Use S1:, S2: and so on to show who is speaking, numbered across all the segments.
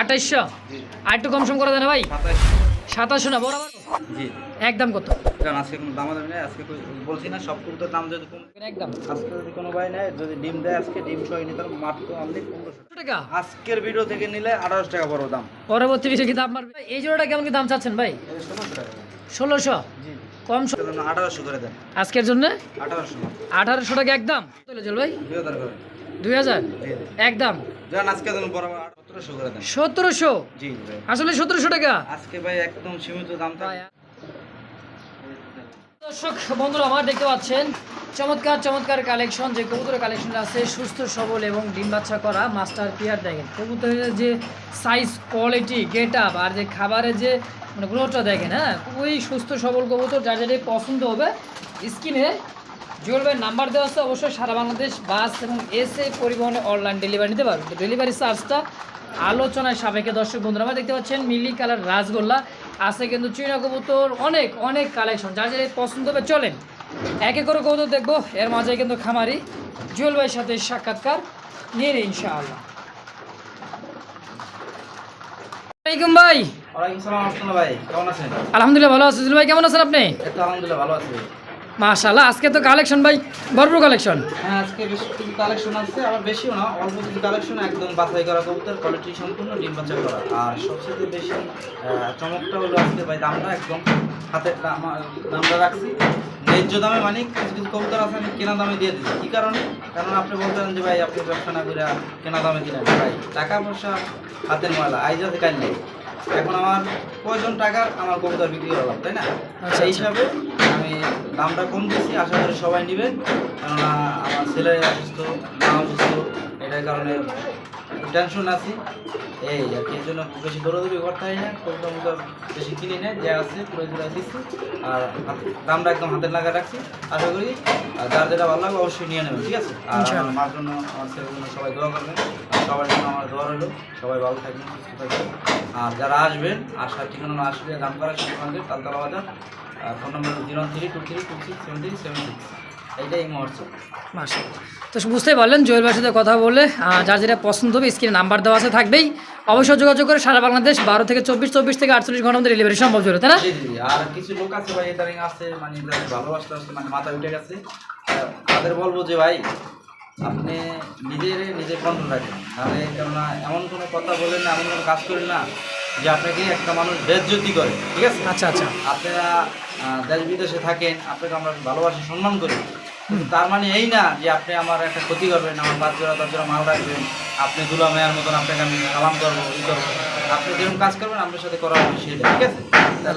S1: আঠাইশশো আর একটু কম সম করে দেন ভাই? সাতাশশো। না বরাবর?
S2: জি।
S1: একদম কত?
S2: কারণ আজকে কোনো দাম দামি নেই আজকে বলছি না সব কবুতর দাম যদি কম
S1: একদম
S2: আজকে যদি কোনো ভাই নেয় যদি ডিম দেয় আজকে ডিম সহ নিতে মাত্র অনলি পনেরোশো
S1: টাকা।
S2: আজকের ভিডিও থেকে নিলে আঠারোশো টাকা দাম।
S1: পরবর্তী কি দাম মারবে? এই জোড়াটা কেমন কি দাম চাচ্ছেন ভাই?
S2: ষোলোশো টাকা।
S1: ষোলোশো?
S2: জি।
S1: কম
S2: আঠারোশো করে দেন।
S1: আজকের জন্য?
S2: আঠারোশো।
S1: আঠারোশো টাকা একদম চলে চল ভাই।
S2: দুই হাজার? করে
S1: দুই হাজার
S2: জি জি।
S1: একদম।
S2: যান আজকে দেন বরাবর সতেরোশো করে দেন।
S1: সতেরোশো?
S2: জি ভাই।
S1: আসলে সতেরোশো টাকা?
S2: আজকে ভাই একদম সীমিত দাম
S1: দর্শক বন্ধুরা আমার দেখতে পাচ্ছেন চমৎকার চমৎকার কালেকশন যে কবুতরের কালেকশন আছে সুস্থ সবল এবং ডিম বাচ্চা করা মাস্টার পিয়ার দেখেন। কবুতরের যে সাইজ কোয়ালিটি গেট আপ আর যে খাবারের যে মানে গ্রোথটা দেখেন হ্যাঁ? খুবই সুস্থ সবল কবুতর যার যেটাই পছন্দ হবে স্ক্রিনে জুয়েল ভাইয়ের নাম্বার দেওয়া আছে অবশ্যই সারা বাংলাদেশ বাস এবং এসে পরিবহনে অনলাইন ডেলিভারি নিতে পারবে। ডেলিভারি চার্জটা আলোচনায় সাপেক্ষে। দর্শক বন্ধুরা আমরা দেখতে পাচ্ছেন মিলি কালার রাসগোল্লা আছে কিন্তু চীনা কবুতর অনেক অনেক কালেকশন। যার যেটা পছন্দ হবে চলেন। একে করে কবুতর দেখব। এর মাঝে কিন্তু খামারি জুয়েল ভাইয়ের সাথে সাক্ষাৎকার নিয়ে নিই ইনশাআল্লাহ। ভাই।
S2: ওয়ালাইকুম আসসালাম ভাই কেমন আছেন?
S1: আলহামদুলিল্লাহ ভালো আছি। জুয়েল ভাই কেমন আছেন আপনি?
S2: আলহামদুলিল্লাহ ভালো আছি।
S1: মাশাআল্লাহ, আজকে তো কালেকশন ভাই, ভরপুর কালেকশন
S2: হ্যাঁ আজকে বেশ কিছু কালেকশন আছে, আবার বেশিও না, অল্প কিছু কালেকশন একদম বাছাই করা কবুতর কোয়ালিটি সম্পূর্ণ ডিম বাচ্চা করা। আর সবচেয়ে বেশি চমকটা হলো আজকে ভাই দামটা, একদম দাম দামটা রাখছি। ন্যায্য দামে মানে কিছু কিছু কবুতর আছে, আমি কেনা দামে দিয়ে দিচ্ছি। কী কারণে? কারণ আপনি বলতেন যে ভাই, আপনি ব্যবসা না করে কেনা দামে দিলেন। ভাই, টাকা পয়সা হাতের ময়লা, আইজ কাল নেই এখন আমার প্রয়োজন টাকার আমার কবুতর বিক্রি করলাম তাই না?
S1: আচ্ছা,
S2: সেই
S1: আচ্ছা।
S2: হিসাবে আমি দামটা কম দিচ্ছি আশা করি সবাই নেবেন। কেননা আমার ছেলে অসুস্থ মা অসুস্থ এটার কারণে টেনশন আছি। এই আর কি এর জন্য বেশি দৌড়াদৌড়ি করতে হয় না কবুতর মুতর বেশি কিনি না যা আছে পুরো জোড়া দিচ্ছি আর দামটা একদম হাতের লাগা রাখছি আশা করি। আর যার যেটা ভালো লাগবে অবশ্যই নিয়ে নেবেন ঠিক আছে? আর। আমার মার জন্য আমার ছেলের জন্য সবাই দোয়া করবেন। সবার জন্য আমার দোয়া রইল। সবাই ভালো থাকবেন সুস্থ থাকবেন। আর যারা আসবেন আসার ঠিকানা আসলে করা শিবগঞ্জের তালতলা বাজার phone number zero three two three two six seven three seven six. এইটাই হোয়াটসঅ্যাপ
S1: তো বুঝতেই পারলেন জয়েল ভাইয়ের সাথে কথা বলে যার যেটা পছন্দ হবে স্ক্রিনে নাম্বার দেওয়া আছে থাকবেই। অবশ্যই যোগাযোগ করে সারা বাংলাদেশ বারো থেকে চব্বিশ চব্বিশ থেকে আটচল্লিশ ঘণ্টার মধ্যে ডেলিভারি সম্ভব জোরে তাই না।
S2: আর কিছু লোক আছে ভাই এদারিং আছে মানে ভালোবাসতে আসতে মানে মাথা উঠে গেছে তাদের বলব যে ভাই আপনি নিজের নিজে কন্ট্রোল রাখেন। তাহলে কেননা এমন কোনো কথা বলেন না এমন কোনো কাজ করেন না যে আপনাকে একটা মানুষ বেজ্জতি করে ঠিক আছে?
S1: আচ্ছা আচ্ছা।
S2: আপনারা দেশ বিদেশে থাকেন আপনাকে আমরা ভালোবাসি সম্মান করি। তার মানে এই না যে আপনি আমার একটা ক্ষতি করবেন আমার পাঁচ জোড়া তার জোড়া মাল রাখবেন আপনি দুলা মেয়ার মতন আপনাকে আমি সালাম করব ই করব। আপনি যেরকম কাজ করবেন আপনার সাথে করা হবে সেটা ঠিক আছে?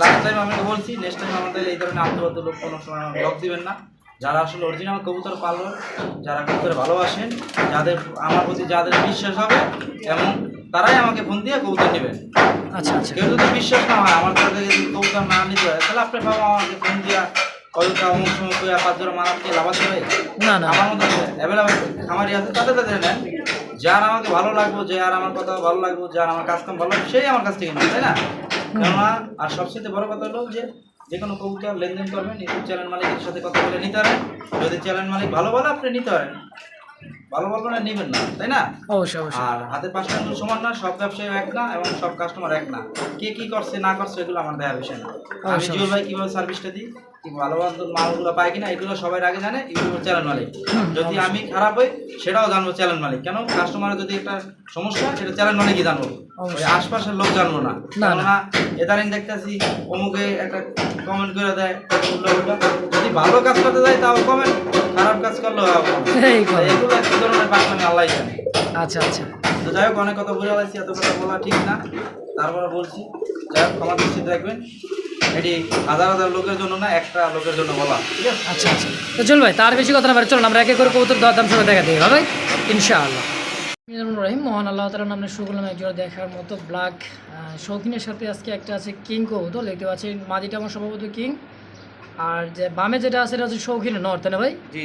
S2: লাস্ট টাইম আমি বলছি নেক্সট টাইম আমাদের এই ধরনের আত্মবাদ লোক কোনো সময় ব্লক দিবেন না। যারা আসলে অরিজিনাল কবুতর পালন যারা কবুতর ভালোবাসেন যাদের আমার প্রতি যাদের বিশ্বাস হবে এবং তারাই আমাকে ফোন দিয়ে কবুতর নেবেন।
S1: আচ্ছা আচ্ছা।
S2: কেউ যদি বিশ্বাস না হয় আমার কাছে যদি কবুতর না নিতে হয় তাহলে আপনি বাবা আমাকে ফোন দিয়া কয়টা অমুক সময় কইয়া পাঁচ জোড়া মারা দিয়ে লাভ আছে
S1: না না।
S2: আমার মতো অ্যাভেলেবেল খামারি আছে তাদের তাদের নেন। যার আমাকে ভালো লাগবে যার আমার কথা ভালো লাগবে যার আমার কাজ কাম ভালো লাগবে সেই আমার কাছ থেকে নেবে তাই না? কেননা আর সবচেয়ে বড় কথা হলো যে যে কোনো কবুতর লেনদেন করবেন ইউটিউব চ্যানেল মালিকের সাথে কথা বলে নিতে পারেন। যদি চ্যানেল মালিক ভালো বলে আপনি নিতে পারেন। ভালো ভালো না নেবেন না তাই না?
S1: অবশ্যই অবশ্যই।
S2: আর হাতের পাঁচটা আঙুল সমান না সব ব্যবসায়ী এক না এবং সব কাস্টমার এক না। কে কি করছে না করছে এগুলো আমার দেওয়ার বিষয় না। আমি। জিও ভাই কীভাবে সার্ভিসটা দিই? কি ভালো মালগুলো পাই কিনা এগুলো সবাই আগে জানে ইউটিউবের চ্যানেল মালিক। যদি আমি খারাপ হই সেটাও জানব চ্যানেল মালিক। কেন? কাস্টমারের যদি একটা সমস্যা সেটা চ্যানেল মালিকই জানব। ওই আশপাশের লোক জানব না। কেননা এদারিং দেখতেছি অমুকে একটা কমেন্ট করে দেয় যদি ভালো কাজ করতে যায় তাও কমেন্ট খারাপ কাজ করলেও। এগুলো কি ধরনের পাকলামি আল্লাহ জানে।
S1: আচ্ছা আচ্ছা।
S2: তো যাই হোক অনেক কথা বুঝে এত কথা বলা ঠিক না। তারপরে বলছি যাই হোক ক্ষমা দৃষ্টিতে রাখবেন। এটি হাজার হাজার লোকের জন্য না একটা লোকের জন্য বলা। ঠিক আছে?
S1: আচ্ছা আচ্ছা। তো চল ভাই তার বেশি কথা না চলুন আমরা একে করে কবুতর দর দাম সবাই দেখা দিই ইনশাআল্লাহ। রহিম। মোহন আল্লাহ তালা নামে শুরু একজোড়া দেখার মতো ব্ল্যাক শৌখিনের সাথে আজকে একটা আছে কিং কবুতর দেখতে পাচ্ছেন মাদিটা আমার সম্ভবত কিং আর যে বামে যেটা আছে এটা হচ্ছে শৌখিনের নর তাই না ভাই?
S2: জি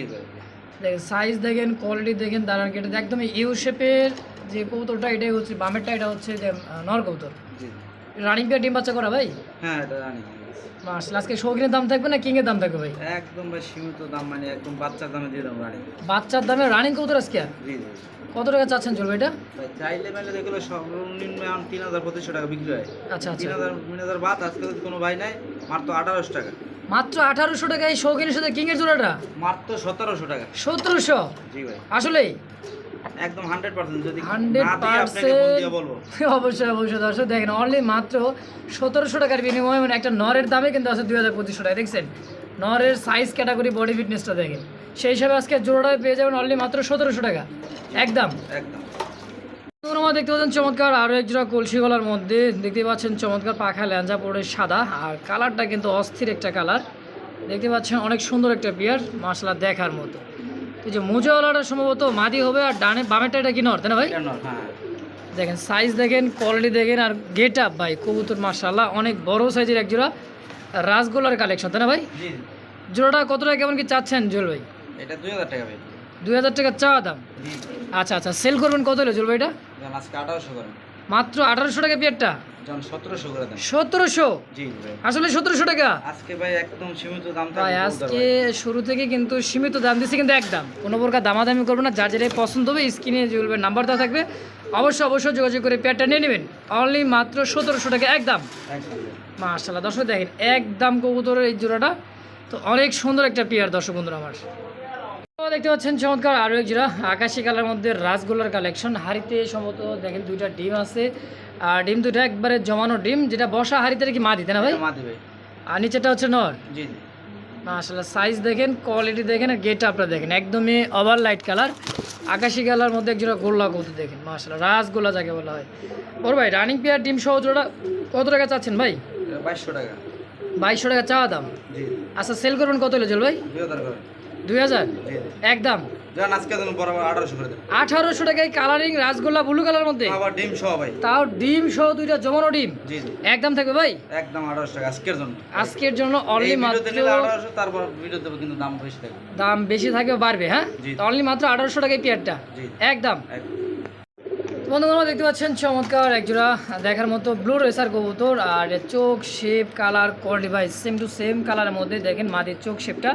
S1: দেখেন সাইজ দেখেন কোয়ালিটি দেখেন দাঁড়ান কেটে একদম ইউ শেপের যে কবুতরটা এটাই হচ্ছে বামেরটা এটা হচ্ছে যে নর কবুতর।
S2: জি
S1: রানিং পেয়ার ডিম বাচ্চা করা ভাই?
S2: হ্যাঁ এটা জানি
S1: মার্শাল আজকে শৌখিনের দাম থাকবে না কিংয়ের দাম থাকবে ভাই?
S2: একদম ভাই সীমিত দাম মানে একদম বাচ্চার দামে দিয়ে দেবো গাড়ি
S1: বাচ্চার দামে রানিং কবুতর আজকে?
S2: জি জি।
S1: কত টাকা চাচ্ছেন চলবে এটা?
S2: চাইলে মেলে যেগুলো সর্বনিম্ন এখন তিন হাজার পঁচিশশো টাকা বিক্রি হয়।
S1: আচ্ছা আচ্ছা।
S2: তিন হাজার তিন হাজার বাদ আজকে যদি কোনো ভাই নাই মাত্র আঠারোশো টাকা।
S1: মাত্র আঠারোশো টাকা এই শৌখিনের সাথে কিংয়ের জোড়াটা?
S2: মাত্র সতেরোশো টাকা।
S1: সতেরোশো?
S2: জি ভাই।
S1: আসলেই?
S2: একদম হান্ড্রেড পার্সেন্ট যদি
S1: হান্ড্রেড
S2: না দিই আপনাকে ফোন দিয়ে বলব।
S1: অবশ্যই অবশ্যই দর্শক দেখেন অনলি মাত্র সতেরোশো টাকার বিনিময়ে মানে একটা নরের দামে কিন্তু আছে দুই হাজার পঁচিশশো টাকা দেখছেন? নরের সাইজ ক্যাটাগরি বডি ফিটনেসটা দেখেন। সেই হিসাবে আজকে জোড়াটায় পেয়ে যাবেন অনলি মাত্র সতেরোশো টাকা। একদম।
S2: একদম।
S1: তোমরা দেখতে পাচ্ছেন চমৎকার আরও এক জোড়া কলসি গলার মধ্যে দেখতে পাচ্ছেন চমৎকার পাখা ল্যাঞ্জা পড়ে সাদা আর কালারটা কিন্তু অস্থির একটা কালার দেখতে পাচ্ছেন অনেক সুন্দর একটা বিয়ার মার্শাল দেখার মতো। এই যে মুজাওয়ালাটা সম্ভবত মাদি হবে আর ডানে বামেরটা এটা কি নর তাই না ভাই?
S2: হ্যাঁ।
S1: দেখেন সাইজ দেখেন কোয়ালিটি দেখেন আর গেট আপ ভাই কবুতর মার্শাল্লাহ অনেক বড় সাইজের এক জোড়া রাসগোলার কালেকশন তাই না ভাই? জোড়াটা কত টাকা কেমন কি চাচ্ছেন জুয়েল ভাই?
S2: এটা দুই হাজার টাকা ভাই।
S1: দুই হাজার টাকা চাওয়া দাম? আচ্ছা আচ্ছা সেল করবেন কত হলো ভাইটা?
S2: যখন আজকে আঠারোশো করেন
S1: মাত্র আঠারোশো টাকা পেয়ারটা
S2: সতেরোশো
S1: আসলে সতেরোশো টাকা?
S2: আজকে ভাই একদম সীমিত দাম
S1: ভাই আজকে শুরু থেকে কিন্তু সীমিত দাম দিচ্ছে কিন্তু একদম। কোনো প্রকার দামাদামি করবে না যার যেটাই পছন্দ হবে স্ক্রিনে জুলবে নাম্বার দেওয়া থাকবে অবশ্যই অবশ্যই যোগাযোগ করে পেয়ারটা নিয়ে নেবেন। অনলি মাত্র সতেরোশো টাকা একদম। দর্শক দেখেন একদম কবুতরের এই জোড়াটা তো অনেক সুন্দর একটা পেয়ার দর্শক বন্ধুরা আমার। দেখতে পাচ্ছেন চমৎকার আরও এক জোড়া আকাশি কালার মধ্যে রাসগোল্লার কালেকশন হাড়িতে সম্ভবত দেখেন দুইটা ডিম আছে। আর ডিম দুটো একবারে জমানো ডিম যেটা বসা হাড়িতে কি মা দিতে না ভাই?
S2: মা দিবে।
S1: আর নিচেটা হচ্ছে নর?
S2: জি
S1: মাশাল্লাহ সাইজ দেখেন কোয়ালিটি দেখেন আর গেট আপটা দেখেন। একদমই ওভার লাইট কালার আকাশি কালার মধ্যে একজোড়া গোল্লা কৌতু দেখেন মাশাল্লাহ রাসগোল্লা যাকে বলা হয়। বড় ভাই রানিং পেয়ার ডিম সহ জোড়া কত টাকা চাচ্ছেন ভাই?
S2: বাইশশো টাকা।
S1: বাইশশো টাকা চাওয়া দাম।
S2: জি।
S1: আচ্ছা সেল করবেন কত হলো জল ভাই?
S2: দুই হাজার?
S1: একদম।
S2: আঠারোশো
S1: টাকায় কালারিং রাসগোল্লা ব্লু কালার মধ্যে?
S2: ডিম সহ ভাই।
S1: তাও ডিম সহ দুইটা জমানো ডিম? একদম থাকবে ভাই?
S2: একদম আঠারোশো টাকা আজকের জন্য।
S1: আজকের জন্য অনলি মাত্র
S2: তারপর ভিডিও দেবো কিন্তু দাম বেশি থাকবে।
S1: দাম বেশি থাকবে বাড়বে হ্যাঁ। অনলি মাত্র আঠারোশো টাকায় পেয়ারটা। একদম। বন্ধুগণ দেখতে পাচ্ছেন চমৎকার একজোড়া দেখার মতো ব্লু রেসার কবুতর আর চোখ শেপ কালার কোয়ালিটি ভাই সেম টু সেম কালারের মধ্যে দেখেন মাদের চোখ শেপটা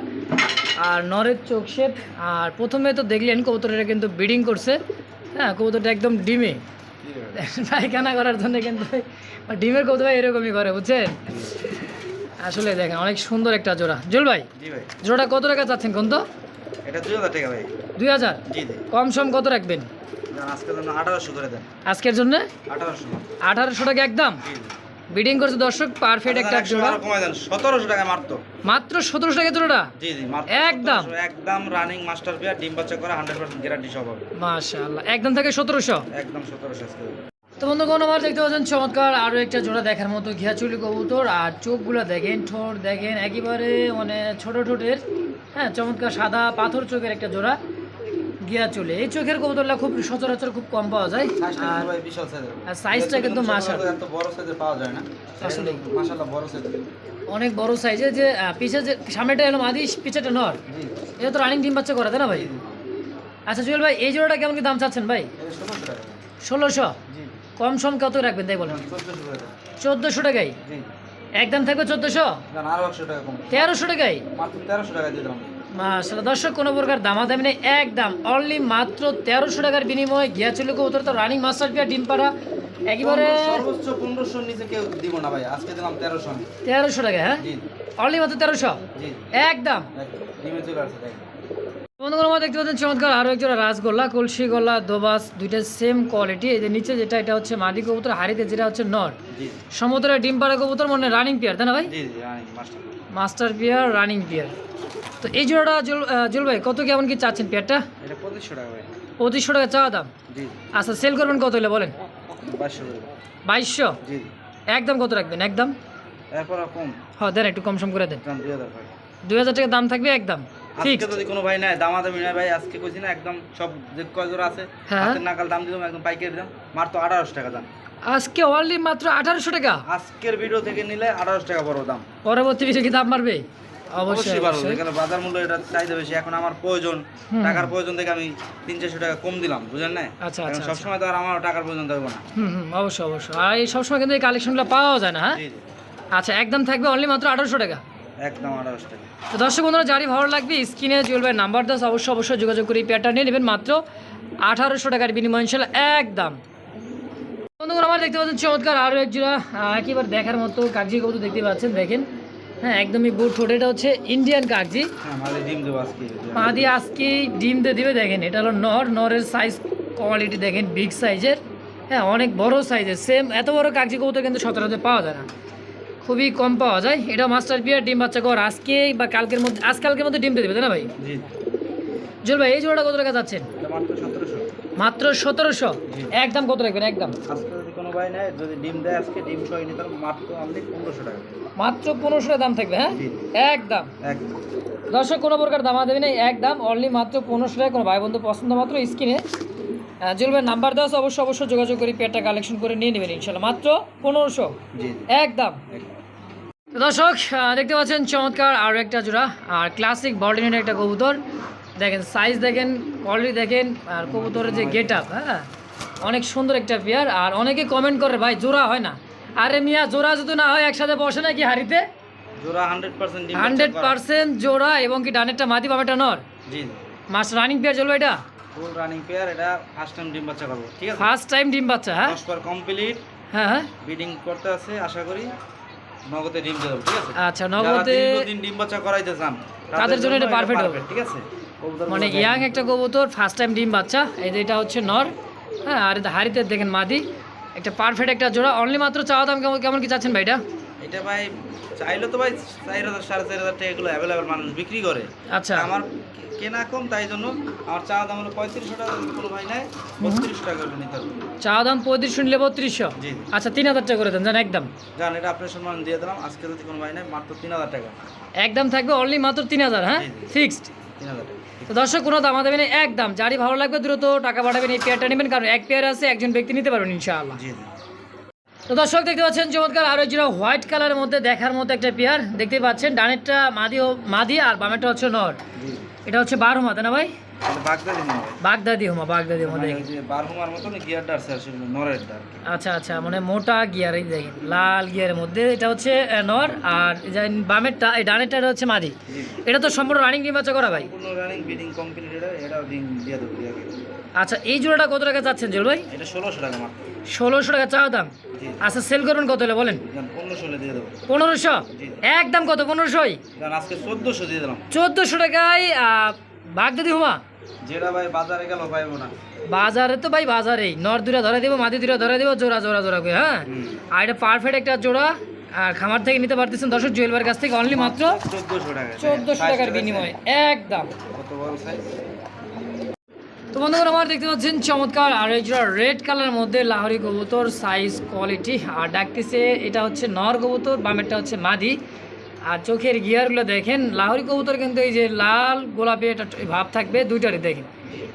S1: আর নরের চোখ শেপ আর প্রথমে তো দেখলেন কবুতরটা কিন্তু ব্রিডিং করছে। হ্যাঁ কবুতরটা একদম ডিমে। পায়খানা করার জন্য কিন্তু ডিমের কবুতর ভাই এরকমই করে বুঝছেন? আসলে দেখেন অনেক সুন্দর একটা জোড়া। জুল ভাই
S2: জি ভাই।
S1: জোড়া কত টাকা চাচ্ছেন কোন তো?
S2: এটা দুই হাজার টাকা ভাই।
S1: দুই হাজার? কম সম কত রাখবেন?
S2: আজকের জন্য আঠারোশো
S1: টাকা একদম?
S2: জি
S1: করছে দর্শক পারফেক্ট একটা জোড়া।
S2: সতেরোশো টাকা মারত
S1: মাত্র সতেরোশো টাকা জোড়াটা?
S2: জি জি
S1: একদম।
S2: 1700 একদম। রানিং মাস্টার পেয়ার ডিম বাচ্চা করা হান্ড্রেড পার্সেন্ট গ্যারান্টি সব হবে।
S1: মাশাআল্লাহ। একদম থেকে সতেরোশো?
S2: একদম সতেরোশো
S1: তো বন্ধুগণ আমার দেখতে পাচ্ছেন চমৎকার আরও একটা জোড়া দেখার মতো ঘিয়াচুলি কবুতর। আর চোখগুলো দেখেন ঠোঁট দেখেন একেবারে মানে ছোট ঠোঁটের হ্যাঁ চমৎকার সাদা পাথর চোখের একটা জোড়া। গিয়া চলে। এই চোখের কবুতরটা খুব সচরাচর খুব কম পাওয়া যায়। আর সাইজটা কিন্তু মাশাল।
S2: এত বড় সাইজের পাওয়া যায় না।
S1: আসলে।
S2: মাশাআল্লাহ বড় সাইজের
S1: অনেক বড় সাইজে যে পিছে যে সামনেটা এলো মাদি পিছেটা নর। এটা তো রানিং ডিম বাচ্চা করা তাই না ভাই? আচ্ছা জুয়েল ভাই এই জোড়াটা কেমন কি দাম চাচ্ছেন ভাই?
S2: ষোলোশো
S1: কম সম কত রাখবেন তাই বলেন?
S2: চোদ্দোশো
S1: টাকায়?
S2: জি।
S1: একদম থাকবে চোদ্দোশো?
S2: জান আরও একশো টাকা কম।
S1: তেরোশো টাকায়?
S2: মাত্র তেরোশো টাকা দিয়ে দিলাম।
S1: মাসাল দর্শক কোনো প্রকার দামাদামি নেই একদম অনলি মাত্র তেরোশো টাকার বিনিময়ে গিয়া গিয়াচুলি কবুতর তো রানিং মাস্টার পিয়া ডিম পাড়া একেবারে
S2: সর্বোচ্চ পনেরোশোর নিচে কেউ দিব না ভাই আজকে দিলাম তেরোশো
S1: তেরোশো টাকা হ্যাঁ? অনলি মাত্র তেরোশো? একদম। বন্ধুগুলো আমার দেখতে পাচ্ছেন চমৎকার আরও একজোড়া রাসগোল্লা কলসি গোল্লা দোবাস দুইটা সেম কোয়ালিটি এই যে নিচে যেটা এটা হচ্ছে মাদি কবুতর হাড়িতে যেটা হচ্ছে
S2: জি।
S1: সমুদ্রের ডিম পাড়া কবুতর মনে রানিং পিয়ার তাই না ভাই?
S2: মাস্টার
S1: পিয়ার রানিং পিয়ার তো এই জোড়াটা জুল ভাই কত কেমন কি চাচ্ছেন পেয়ারটা?
S2: পঁচিশশো টাকা
S1: পঁচিশশো টাকা চাওয়া দাম? আচ্ছা সেল করবেন কত হলে বলেন?
S2: বাইশশো।
S1: একদম কত রাখবেন? একদম?
S2: কম?
S1: হ্যাঁ দেন একটু কম সম করে দেন।
S2: দুই হাজার
S1: টাকা দাম থাকবে একদম? ঠিক
S2: আজকে যদি কোনো ভাই নাই দামাদামি নাই ভাই আজকে কইছি না একদম সব যে কয় জোড়া আছে
S1: হ্যাঁ।
S2: হাতের নাকাল দাম দিলাম একদম পাইকারি দাম। মাত্র আঠারোশো টাকা দাম।
S1: আজকে অনলি মাত্র আঠারোশো টাকা।
S2: আজকের ভিডিও থেকে নিলে আঠারোশো টাকা বড় দাম।
S1: পরবর্তী বিষয়ে কি দাম বাড়বে? অবশ্যই,
S2: এখানে বাজার মূল্য এটা চাইতে বেশি। এখন আমার প্রয়োজন টাকার প্রয়োজন থেকে আমি তিন চারশো টাকা কম দিলাম বুঝলেন না?
S1: আচ্ছা, আচ্ছা,
S2: সবসময় তো আর আমার টাকার প্রয়োজন থাকবে না।
S1: হুম অবশ্যই অবশ্যই। আর এই সবসময় কিন্তু এই কালেকশনগুলো পাওয়া যায় না হ্যাঁ? আচ্ছা একদম থাকবে অনলি মাত্র আঠারোশো টাকা।
S2: একদম আঠারোশো টাকা।
S1: তো দর্শক বন্ধুরা যারই ভালো লাগবে স্ক্রিনে চলবে নাম্বার দশ অবশ্যই অবশ্যই যোগাযোগ করে এই পেয়ারটা নিয়ে নেবেন। মাত্র আঠারোশো টাকার বিনিময় ইনশাল্লাহ একদম বন্ধুরা আমার দেখতে পাচ্ছেন চমৎকার আরও এক জোড়া একেবারে দেখার মতো কাগজি কবুতর দেখতে পাচ্ছেন দেখেন। হ্যাঁ একদমই বুট ঠোঁট এটা হচ্ছে ইন্ডিয়ান কাগজি।
S2: হ্যাঁ আমাদের ডিম দেবো আজকে।
S1: ডিম দিয়ে দিবে দেখেন এটা হলো নর নরের সাইজ কোয়ালিটি দেখেন বিগ সাইজের হ্যাঁ অনেক বড় সাইজের সেম এত বড় কাগজি কবুতর কিন্তু সচরাচর পাওয়া যায় না। খুবই কম পাওয়া যায়। এটা মাস্টার পিয়ার ডিম বাচ্চা কর আজকে বা কালকের মধ্যে আজকালকের মধ্যে ডিম দিয়ে দেবে তাই না ভাই? জল ভাই এই জোড়াটা কত টাকা যাচ্ছেন
S2: মাত্র সতেরোশো।
S1: একদম কত রাখবেন? একদম।
S2: আজকে যদি কোনো ভাই নেয় যদি ডিম দেয় আজকে ডিম সহ নিতে মাত্র পনেরোশো টাকা।
S1: মাত্র পনেরোশো দাম থাকবে হ্যাঁ? একদম।
S2: একদম।
S1: দর্শক কোনো প্রকার দামা দেবে না একদম অনলি মাত্র পনেরোশো টাকা। কোনো ভাই বন্ধু পছন্দ মাত্র স্ক্রিনে। জুলবের নাম্বার দেওয়া অবশ্যই অবশ্যই যোগাযোগ করে পেয়ারটা কালেকশন করে নিয়ে নেবেন ইনশাল্লাহ মাত্র পনেরোশো। একদম। দর্শক দেখতে পাচ্ছেন চমৎকার আরও একটা জোড়া আর ক্লাসিক বর্ডিনের একটা কবুতর। দেখেন সাইজ দেখেন কোয়ালিটি দেখেন আর কবুতরের যে গেট আপ হ্যাঁ? অনেক সুন্দর একটা পেয়ার আর অনেকে কমেন্ট করে ভাই জোড়া হয় না। আরে মিয়া জোড়া যদি না হয় একসাথে বসে নাকি হাড়িতে?
S2: হান্ড্রেড পার্সেন্ট
S1: জোড়া এবং কি ডানেরটা মাদি পাবেটা নর? মাস রানিং পেয়ার চলবে এটা?
S2: ফুল রানিং পেয়ার এটা ফার্স্ট টাইম ডিম বাচ্চা করব ঠিক আছে?
S1: ফার্স্ট টাইম ডিম বাচ্চা হ্যাঁ?
S2: কমপ্লিট
S1: হ্যাঁ হ্যাঁ।
S2: ব্রিডিং করতে আছে আশা করি নগদে ডিম দিয়ে ঠিক আছে?
S1: আচ্ছা নগদে
S2: দীর্ঘদিন ডিম বাচ্চা করাইতে চান
S1: তাদের জন্য এটা perfect হবে।
S2: ঠিক আছে? কবুতরগুলো
S1: মানে ইয়াং একটা কবুতর ফার্স্ট টাইম ডিম বাচ্চা। এই যে এটা হচ্ছে নর। হ্যাঁ আর এটা হাড়িতে দেখেন মাদি। একটা পারফেক্ট একটা জোড়া। অনলি মাত্র চাওয়া দাম কেমন কেমন কি চাচ্ছেন ভাই এটা
S2: এটা ভাই চাইলে তো ভাই চার হাজার সাড়ে চার হাজার টাকা এগুলো অ্যাভেলেবেল মানুষ বিক্রি করে।
S1: আচ্ছা।
S2: আমার কেনা কম তাই জন্য আমার চাওয়া দাম হলো পঁয়ত্রিশশো টাকা কোনো ভাই নেয় বত্রিশশো টাকা করে নিতে হবে।
S1: চাওয়া দাম পঁয়ত্রিশশো নিলে বত্রিশশো?
S2: জি।
S1: আচ্ছা তিন হাজার টাকা করে দেন জান একদম।
S2: জান এটা আপনার সম্মান দিয়ে দিলাম। আজকে যদি কোনো ভাই নেয় মাত্র তিন হাজার টাকা।
S1: একদম থাকবে অনলি মাত্র তিন হাজার হ্যাঁ। ফিক্সড
S2: তিন হাজার টাকা।
S1: তো দর্শক কোনো দামা দেবেন একদম। যারই ভালো লাগবে দ্রুত টাকা পাঠাবেন এই পেয়ারটা নেবেন কারণ এক পেয়ার আছে একজন ব্যক্তি নিতে পারবেন ইনশাআল্লাহ। তো দর্শক দেখতে পাচ্ছেন চমৎকার আরও যেটা হোয়াইট কালারের মধ্যে দেখার মতো একটা পেয়ার দেখতে পাচ্ছেন। ডানেরটা মাদি মাদি আর বামেরটা হচ্ছে নর। এটা হচ্ছে বারো মাথা না ভাই?
S2: বাগদাদি
S1: হোমা বাগদাদি হোমা
S2: মানে
S1: দেখেন
S2: ওই যে বারহুমার মতন গিয়ারটা আছে আসলে নরের
S1: আচ্ছা আচ্ছা মানে মোটা গিয়ার এই দেখেন লাল গিয়ারের মধ্যে। এটা হচ্ছে নর আর বামেরটা এই ডানেরটা এটা হচ্ছে মাদি। এটা তো সম্পূর্ণ রানিং ডিম বাচ্চা করা ভাই।
S2: রানিং ব্রিডিং কমপ্লিট এটা এটাও ডিম দিয়ে দেবো
S1: আচ্ছা এই জোড়াটা কত টাকা চাচ্ছেন জল ভাই?
S2: এটা ষোলোশো টাকা মাত্র।
S1: ষোলোশো টাকা চাওয়া দাম? আচ্ছা সেল করবেন কত হলে বলেন।
S2: পনেরোশো
S1: একদম কত পনেরোশোই?
S2: আজকে চোদ্দোশো দিয়ে দিলাম।
S1: চোদ্দোশো টাকায় আহ, বাগদাদি হুমা?
S2: যেটা ভাই বাজারে গেল পাইবো না।
S1: বাজারে তো ভাই বাজারেই। নর দুরা ধরে দিব মাদি দুরা ধরে দিব জোড়া জোড়া জোড়া করে হ্যাঁ? আর এটা পারফেক্ট একটা জোড়া আর খামার থেকে নিতে পারতেছেন দর্শক জুয়েলবার কাছ থেকে অনলি মাত্র
S2: চোদ্দোশো টাকা।
S1: চোদ্দোশো টাকার বিনিময়ে। একদম।
S2: কত বড় সাইজ?
S1: তো বন্ধুরা আমার দেখতে পাচ্ছেন চমৎকার আর এই জোড়া রেড কালারের মধ্যে লাহরি কবুতর সাইজ কোয়ালিটি আর ডাকতেছে এটা হচ্ছে নর কবুতর বামেরটা হচ্ছে মাদি। আর চোখের গিয়ারগুলো দেখেন লাহরি কবুতর কিন্তু এই যে লাল গোলাপি এটা ভাব থাকবে দুইটারই দেখেন।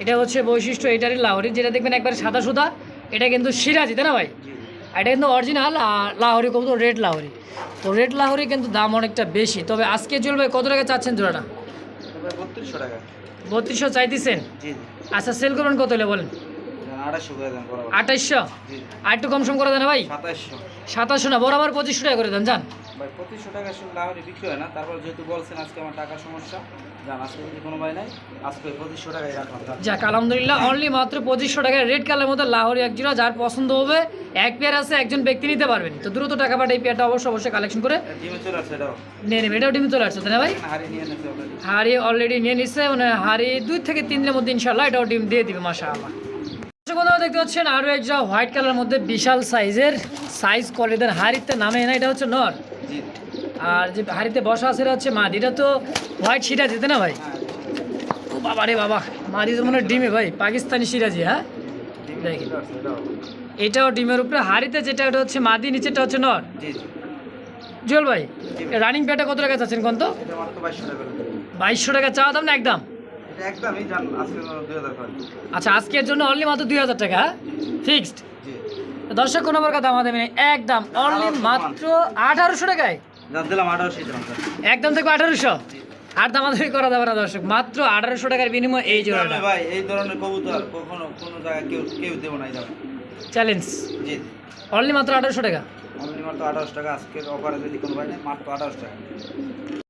S1: এটা হচ্ছে বৈশিষ্ট্য এটারই লাহরি যেটা দেখবেন একবারে সাদা সুদা এটা কিন্তু সিরাজি তাই না ভাই? এটা কিন্তু অরিজিনাল আর লাহরি কবুতর রেড লাহরি। তো রেড লাহরি কিন্তু দাম অনেকটা বেশি। তবে আজকে চলবে কত টাকা চাচ্ছেন জোড়াটা?
S2: বত্রিশশো টাকা।
S1: বত্রিশশো চাইতেছেন? আচ্ছা সেল করবেন কত হলে বলেন? আঠাইশশো আর একটু কম সম করে দেন ভাই? সাতাশশো না বরাবর পঁচিশশো টাকা করে দেন যান।
S2: ভাই পঁচিশশো টাকা আসলে লাহরি বিক্রি হয় না। তারপর যেহেতু বলছেন আজকে আমার টাকার সমস্যা জান আজকে যদি কোনো ভাই নাই আজকে পঁচিশশো টাকাই রাখলাম জান
S1: যাক আলহামদুলিল্লাহ অনলি মাত্র পঁচিশশো রেড মধ্যে লাহোরি এক যার পছন্দ হবে এক পেয়ার আছে একজন ব্যক্তি নিতে পারবেন। তো দ্রুত টাকা পাঠা এই পেয়ারটা অবশ্যই অবশ্যই কালেকশন করে নিয়ে এটাও ডিমে চলে আসছে তাই না ভাই? হাড়ি অলরেডি নিয়ে নিচ্ছে মানে হাড়ি দুই থেকে তিন দিনের মধ্যে ইনশাল্লাহ এটাও ডিম দিয়ে দিবে মাসা আল্লাহ বন্ধুরা দেখতে পাচ্ছেন আরও একটা হোয়াইট কালারের মধ্যে বিশাল সাইজের সাইজ কোয়ালিটির হাড়িতে নামে না এটা হচ্ছে নর। আর যে হাড়িতে বসা আছে এটা হচ্ছে মাদি। এটা তো হোয়াইট সিটা যেতে না ভাই?
S2: হ্যাঁ
S1: ও বাবা রে বাবা মাদি তো মনে ডিমে ভাই পাকিস্তানি সিরাজি হ্যাঁ? দেখি।
S2: এটাও।
S1: ডিমের উপরে হাড়িতে যেটা ওটা হচ্ছে মাদি নিচেটা হচ্ছে নর। জুয়েল ভাই রানিং পেটা কত টাকা চাচ্ছেন কোন তো?
S2: বাইশশো টাকা।
S1: চাওয়া দাম না একদম?
S2: এটা একদমই জান আজকে দুই হাজার করে।
S1: আচ্ছা আজকের জন্য অনলি মাত্র দুই হাজার টাকা ফিক্সড
S2: জি।
S1: দর্শক কোনো প্রকার দাম দেবেন একদম অনলি মাত্র আঠারোশো টাকায়।
S2: যা দিলাম আঠারোশো দিলাম স্যার
S1: একদম থাকবে আঠারোশো? আর দামাদামি করা যাবে না দর্শক মাত্র আঠারোশো টাকার বিনিময়ে এই জোড়াটা।
S2: ভাই এই ধরনের কবুতর কখনো কোনো জায়গায় কেউ কেউ দেবো না
S1: চ্যালেঞ্জ
S2: জি।
S1: অনলি মাত্র আঠারোশো টাকা?
S2: অনলি মাত্র আঠারোশো টাকা আজকের অফারে যদি কোনো ভাই নেই মাত্র আঠারোশো টাকা।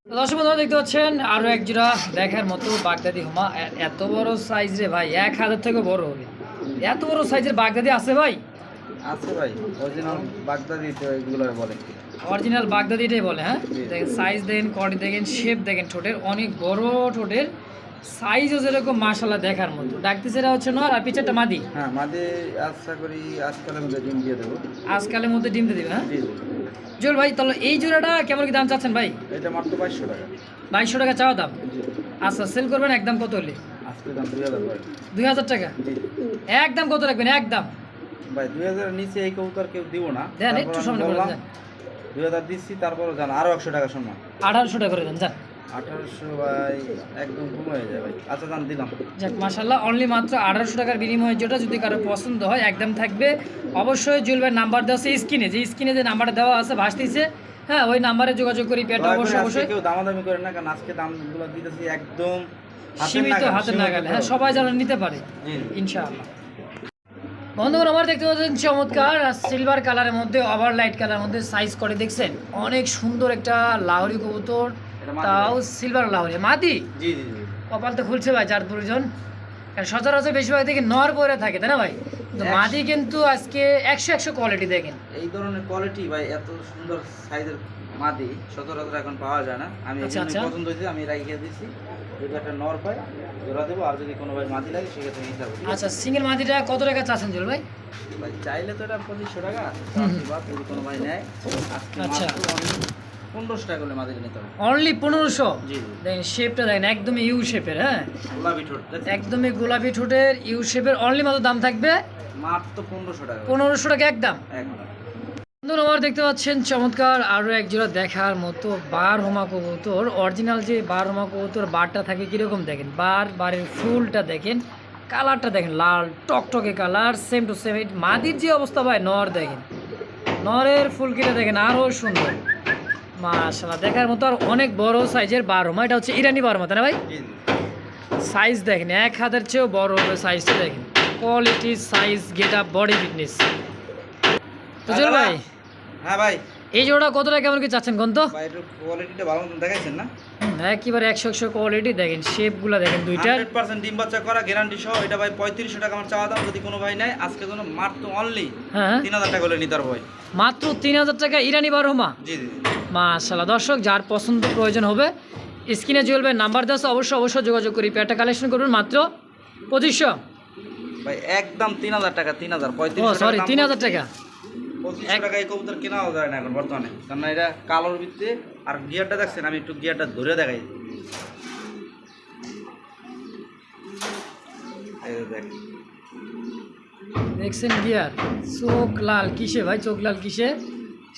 S1: দর্শক বন্ধুরা দেখতে পাচ্ছেন আরও এক জোড়া দেখার মতো বাগদাদি হোমা। এত বড় সাইজ রে ভাই এক হাজার থেকে বড় হবে। এত বড় সাইজের বাগদাদি আছে ভাই?
S2: আছে ভাই অরিজিনাল বাগদাদি তো এগুলো বলে।
S1: অরিজিনাল বাগদাদিটাই বলে হ্যাঁ? দেখেন সাইজ দেখেন কোয়ালিটি দেখেন শেপ দেখেন ঠোঁটের অনেক বড় ঠোঁটের সাইজও যেরকম মাশাল্লাহ দেখার মতো। হচ্ছে নর আর পিছারটা মাদি?
S2: হ্যাঁ মাঝে আশা করি আজকালের মধ্যে ডিম দিয়ে দেবো।
S1: আজকালের মধ্যে ডিম দিয়ে দিবে হ্যাঁ?
S2: জি জি
S1: ভাই তাহলে এই জোড়াটা কেমন কি দাম চাচ্ছেন ভাই?
S2: এটা মাত্র বাইশশো টাকা।
S1: বাইশশো টাকা চাওয়া দাম? আচ্ছা সেল করবেন একদম কত হলে?
S2: দুই হাজার
S1: টাকা? একদম কত রাখবেন একদম?
S2: ভাই দুই হাজারের নিচে এই কবুতর কেউ দিব না।
S1: দেন একটু সামনে করে দেন।
S2: দুই হাজার দিচ্ছি তারপরও জান আরও একশো টাকা সম্মান।
S1: আঠারোশো টাকা করে দেন যান।
S2: আঠারোশো ভাই একদম কম হয়ে যায় ভাই। আচ্ছা দাম দিলাম।
S1: যাক মাসাল্লাহ অনলি মাত্র আঠারোশো টাকার বিনিময়ে যেটা যদি কারও পছন্দ হয় একদম থাকবে। অবশ্যই জুলবের নাম্বার দেওয়া আছে স্ক্রিনে। যে স্ক্রিনে যে নাম্বারটা দেওয়া আছে ভাসতেছে। হ্যাঁ ওই নাম্বারে যোগাযোগ করি পেটটা অবশ্যই অবশ্যই।
S2: কেউ দামাদামি করে না কারণ আজকে দামগুলো দিতেছি একদম
S1: সীমিত
S2: নাগালে,
S1: হাতের
S2: সীমিত
S1: হ্যাঁ সবাই যেন নিতে পারে। ইনশাআল্লাহ। বন্ধুগণ আমার দেখতে পাচ্ছেন চমৎকার সিলভার কালারের মধ্যে ওভার লাইট কালারের মধ্যে সাইজ করে দেখছেন। অনেক সুন্দর একটা লাহরি কবুতর। তাও সিলভার লাহরি মাদি
S2: জি জি
S1: কপাল তো খুলছে ভাই চার কারণ সচরাচর বেশিরভাগ দেখি নর পরে থাকে তাই না ভাই? মাদি কিন্তু আজকে একশো একশো কোয়ালিটি দেখেন।
S2: এই ধরনের কোয়ালিটি ভাই এত সুন্দর সাইজের মাদি সচরাচর এখন পাওয়া যায় না। আমি
S1: আচ্ছা, আচ্ছা।
S2: পছন্দ হয়েছে আমি রাখিয়ে দিচ্ছি যদি একটা নর পাই জোড়া দেবো আর যদি কোনো ভাই মাদি লাগে সেক্ষেত্রে নিতে হবে
S1: আচ্ছা সিঙ্গেল মাদিটা কত টাকা চাচ্ছেন জল ভাই?
S2: ভাই চাইলে তো এটা পঁচিশশো টাকা। যদি কোনো ভাই নেয়
S1: আচ্ছা।
S2: পনেরোশো টাকা করলে মাদিটা নিতে হবে।
S1: অনলি পনেরোশো?
S2: জি
S1: দেখেন শেপটা দেখেন একদমই ইউ শেপের হ্যাঁ?
S2: গোলাপি ঠোঁট
S1: একদমই গোলাপি ঠোঁটের ইউ শেপের অনলি মাত্র দাম থাকবে
S2: মাত্র পনেরোশো টাকা।
S1: পনেরোশো টাকা একদম।
S2: একদম
S1: বন্ধুরা আমার দেখতে পাচ্ছেন চমৎকার আরও এক জোড়া দেখার মতো বার হোমা কবুতর। অরিজিনাল যে বার হোমা কবুতর বারটা থাকে কীরকম দেখেন? বার বারের ফুলটা দেখেন কালারটা দেখেন লাল টকটকে কালার সেম টু সেম মাদির যে অবস্থা ভাই নর দেখেন। নরের ফুলকিটা দেখেন আরও সুন্দর। মাশাল্লাহ দেখার মতো আর অনেক বড় সাইজের বার হোমা এটা হচ্ছে ইরানি বার হোমা তাই না ভাই? সাইজ দেখেন এক হাতের চেয়েও বড় হবে সাইজটা দেখেন। Quality size get up body fitness তো চল ভাই
S2: হ্যাঁ ভাই।
S1: এই জোড়া কত টাকা কেমন কি চাচ্ছেন কোন তো?
S2: ভাই কোয়ালিটিটা ভালো দেখাইছেন না?
S1: একেবারে একশো একশো কোয়ালিটি দেখেন শেপগুলো দেখেন দুইটা
S2: হান্ড্রেড পার্সেন্ট ডিম বাচ্চা করা গ্যারান্টি সহ এটা ভাই পঁয়ত্রিশশো টাকা আমার চাওয়া দাম যদি কোনো ভাই নেয় আজকে জন্য মাত্র অনলি
S1: হ্যাঁ
S2: তিন হাজার টাকা হলে নিতে পারব ভাই।
S1: মাত্র তিন হাজার টাকা ইরানি বারোমা
S2: জি জি।
S1: মাশাল্লাহ দর্শক যার পছন্দ প্রয়োজন হবে স্ক্রিনে জ্বলবে নাম্বার দেওয়া অবশ্যই অবশ্যই যোগাযোগ করি পেয়ারটা কালেকশন করবেন মাত্র পঁচিশশো।
S2: ভাই একদম তিন হাজার টাকা তিন হাজার
S1: ও
S2: পঁয়ত্রিশশো
S1: সরি তিন হাজার টাকা।
S2: পঁচিশশো টাকা এই কবুতর কেনাও যায় না এখন বর্তমানে। কারণ এটা কালোর ভিত্তিতে আর গিয়ারটা দেখছেন আমি একটু গিয়ারটা ধরে দেখাই।
S1: দেখছেন গিয়ার চোখ লাল কিসে ভাই চোখ লাল কিসে?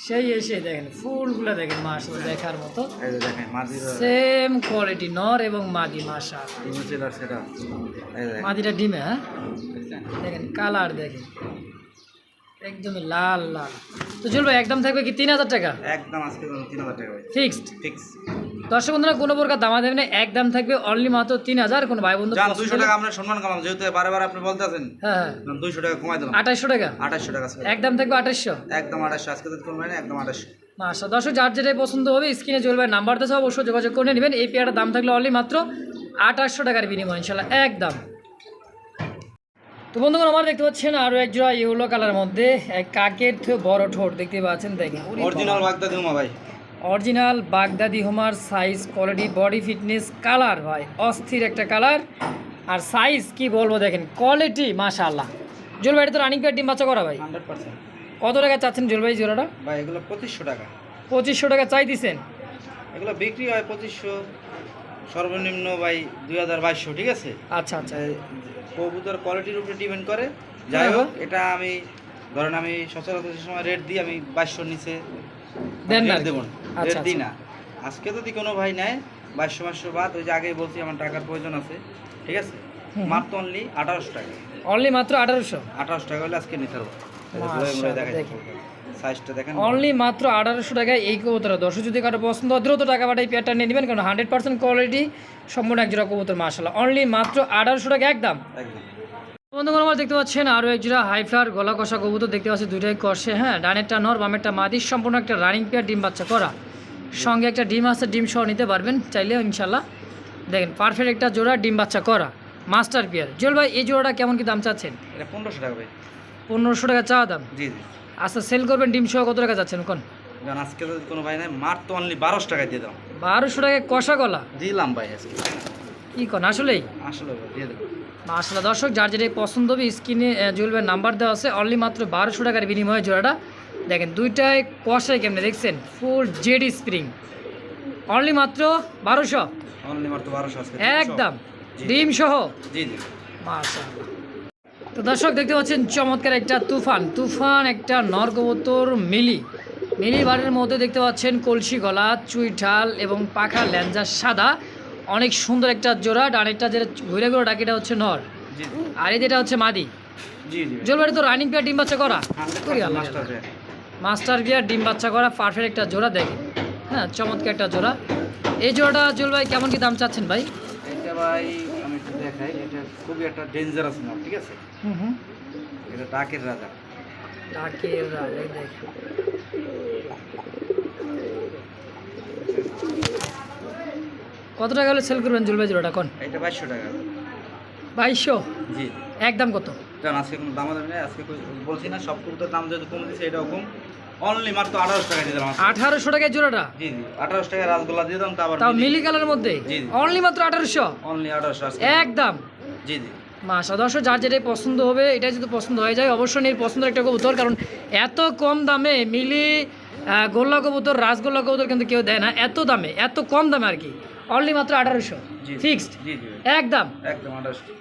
S1: সেই এসে দেখেন ফুলগুলো দেখেন মাশাল্লাহ দেখার মতো।
S2: দেখেন
S1: সেম কোয়ালিটি নর এবং মাদি
S2: মাসা
S1: মাদিটা ডিমে হ্যাঁ? দেখেন কালার দেখেন। একদমই লাল লাল। তো চলবে একদম থাকবে কি তিন হাজার টাকা?
S2: একদম আজকে তিন হাজার টাকা
S1: ফিক্সড?
S2: ফিক্স
S1: দর্শক বন্ধুরা কোনো প্রকার দামা দেবেন না একদম থাকবে অনলি মাত্র তিন হাজার কোনো ভাই বন্ধু
S2: দুইশো টাকা আমরা সম্মান করলাম যেহেতু বারে বারে আপনি বলতে আছেন
S1: হ্যাঁ। হ্যাঁ
S2: দুইশো টাকা কমাই দিলাম।
S1: আঠাশশো টাকা?
S2: আঠাশশো টাকা।
S1: একদম থাকবে আঠাশশো
S2: একদম আঠাশশো আজকে তো কমবে না একদম আঠাশশো
S1: আচ্ছা দর্শক যার যেটাই পছন্দ হবে স্ক্রিনে চলবে নাম্বার তো অবশ্যই যোগাযোগ করে নেবেন। এই পেয়ারটার দাম থাকলে অনলি মাত্র আঠাশশো টাকার বিনিময় ইনশাল্লাহ একদম। তো বন্ধুগণ আমার দেখতে পাচ্ছেন আরও এক জোড়া ইয়েলো কালার মধ্যে এক কাকের বড় ঠোঁট দেখতে পাচ্ছেন? দেখেন।
S2: অরিজিনাল বাগদাদি হুমা ভাই।
S1: Original Baghdadi homer size quality body fitness colour ভাই। অস্থির একটা কালার আর সাইজ কি বলব দেখেন কোয়ালিটি মাশাআল্লাহ। জুল ভাই এটা তো রানিং পেয়ার ডিম বাচ্চা করা ভাই? কত টাকা চাচ্ছেন জুল ভাই জোড়াটা?
S2: ভাই এগুলো পঁচিশশো টাকা।
S1: পঁচিশশো টাকা চাই দিছেন?
S2: এগুলো বিক্রি হয় পঁচিশশো। সর্বনিম্ন ভাই দুই হাজার বাইশশো ঠিক আছে?
S1: আচ্ছা আচ্ছা।
S2: কবুতর কোয়ালিটির উপরে ডিপেন্ড করে। যাই
S1: হ্যাঁ,
S2: হোক এটা আমি ধরেন আমি সচরাচর সময় রেট দিই আমি বাইশশোর নিচে
S1: দেন না।
S2: দেবো
S1: আচ্ছা,
S2: রেট দিই
S1: আচ্ছা।
S2: না। আজকে যদি কোনো ভাই নেয় বাইশশো বাইশশো বাদ ওই যে আগেই বলছি আমার টাকার প্রয়োজন আছে ঠিক আছে? মাত্র অনলি আঠারোশো টাকা।
S1: অনলি মাত্র আঠারোশো?
S2: আঠারোশো টাকা হলে আজকে নিতে দেখাই
S1: দেখেন।
S2: সাইজটা দেখেন।
S1: অনলি মাত্র আঠারোশো টাকায় এই কবুতর দর্শক যদি কারও পছন্দ হয় দ্রুত টাকা পাঠাই পেয়ারটা নিয়ে নেবেন কারণ হান্ড্রেড পার্সেন্ট কোয়ালিটি সম্পূর্ণ একজোড়া কবুতর মাসাল্লাহ অনলি মাত্র আঠারোশো টাকা একদম। বন্ধুগণ আমার দেখতে পাচ্ছেন আরও একজোড়া হাই ফ্লার গলা কষা কবুতর দেখতে পাচ্ছি দুইটাই কষে হ্যাঁ ডানেরটা নর বামেরটা মাদি সম্পূর্ণ একটা রানিং পেয়ার ডিম বাচ্চা করা। সঙ্গে একটা ডিম আছে ডিম সহ নিতে পারবেন চাইলে ইনশাল্লাহ দেখেন পারফেক্ট একটা জোড়া ডিম বাচ্চা করা মাস্টার পেয়ার জল ভাই এই জোড়াটা কেমন কি দাম চাচ্ছেন?
S2: এটা পনেরোশো টাকা ভাই।
S1: পনেরোশো টাকা চাওয়া দাম।
S2: জি জি।
S1: আচ্ছা সেল করবেন ডিম সহ কত টাকা যাচ্ছেন? কোন?
S2: আজকে যদি কোনো ভাই নাই মার তো অনলি বারোশো টাকায় দিয়ে দাও
S1: বারোশো টাকায় কষা গলা?
S2: দিলাম ভাই আজকে।
S1: কি কন আসলেই?
S2: আসলে দিয়ে দেবো
S1: আসলে দর্শক যার যেটা পছন্দ হবে স্ক্রিনে জুয়েলবের নাম্বার দেওয়া আছে অনলি মাত্র বারোশো টাকার বিনিময়ে জোড়াটা। দেখেন দুইটায় কষায় কেমনে দেখছেন? ফুল জেড স্প্রিং অনলি মাত্র বারোশো?
S2: অনলি তো বারোশো
S1: একদম। ডিম সহ?
S2: জি জি।
S1: মাশাআল্লাহ। তো দর্শক দেখতে পাচ্ছেন চমৎকার একটা তুফান। তুফান একটা নরকবতর মিলি। মিলি বাড়ির মধ্যে দেখতে পাচ্ছেন কলসি গলা চুইঠাল এবং পাখা ল্যাঞ্জা সাদা। অনেক সুন্দর একটা জোড়া ডানেরটা যেটা ঘুরে ঘুরে ডাকে এটা হচ্ছে নর। আর এই যেটা হচ্ছে মাদি। জলবাড়ি তো রানিং পেয়ার ডিম বাচ্চা করা।
S2: মাস্টার ভাই
S1: মাস্টার বিয়ার ডিম বাচ্চা করা পারফেক্ট একটা জোড়া দেখে হ্যাঁ চমৎকার একটা জোড়া। এই জোড়াটা জল ভাই কেমন কি দাম চাচ্ছেন ভাই?
S2: ভাই আমি একটু দেখাই এটা খুবই একটা ডেঞ্জারাস মাল ঠিক আছে? এটা রাজা।
S1: ডাকের রাজা, দেখো। কত টাকা হলে সেল করবেন জুলভাই জোড়াটা? কোন?
S2: এটা বাইশশো টাকা।
S1: বাইশশো?
S2: জি।
S1: একদম কত?
S2: কারণ আজকে কোনো দাম দামি নেই আজকে বলছি না সব কুর্তার দাম যেহেতু কম দিচ্ছে এটাও কম। অনলি মাত্র আঠারোশো টাকা দিয়ে দিলাম
S1: আঠারোশো টাকায় জোড়াটা?
S2: জি জি আঠারোশো টাকা রাসগোল্লা দিয়ে দিলাম তা আবার
S1: তাও মিলি। কালারের মধ্যে?
S2: জি।
S1: অনলি মাত্র আঠারোশো?
S2: অনলি আঠারোশো
S1: একদম
S2: জি জি।
S1: মাসা দর্শক যার যেটাই পছন্দ হবে এটাই যদি পছন্দ হয়ে যায় অবশ্যই এর পছন্দের একটা কবুতর কারণ এত কম দামে মিলি গোল্লা কবুতর রাসগোল্লা কবুতর কিন্তু কেউ দেয় না এত দামে এত কম দামে আর কি। অনলি মাত্র আঠারোশো। ফিক্সড একদম।
S2: একদম আঠারোশো।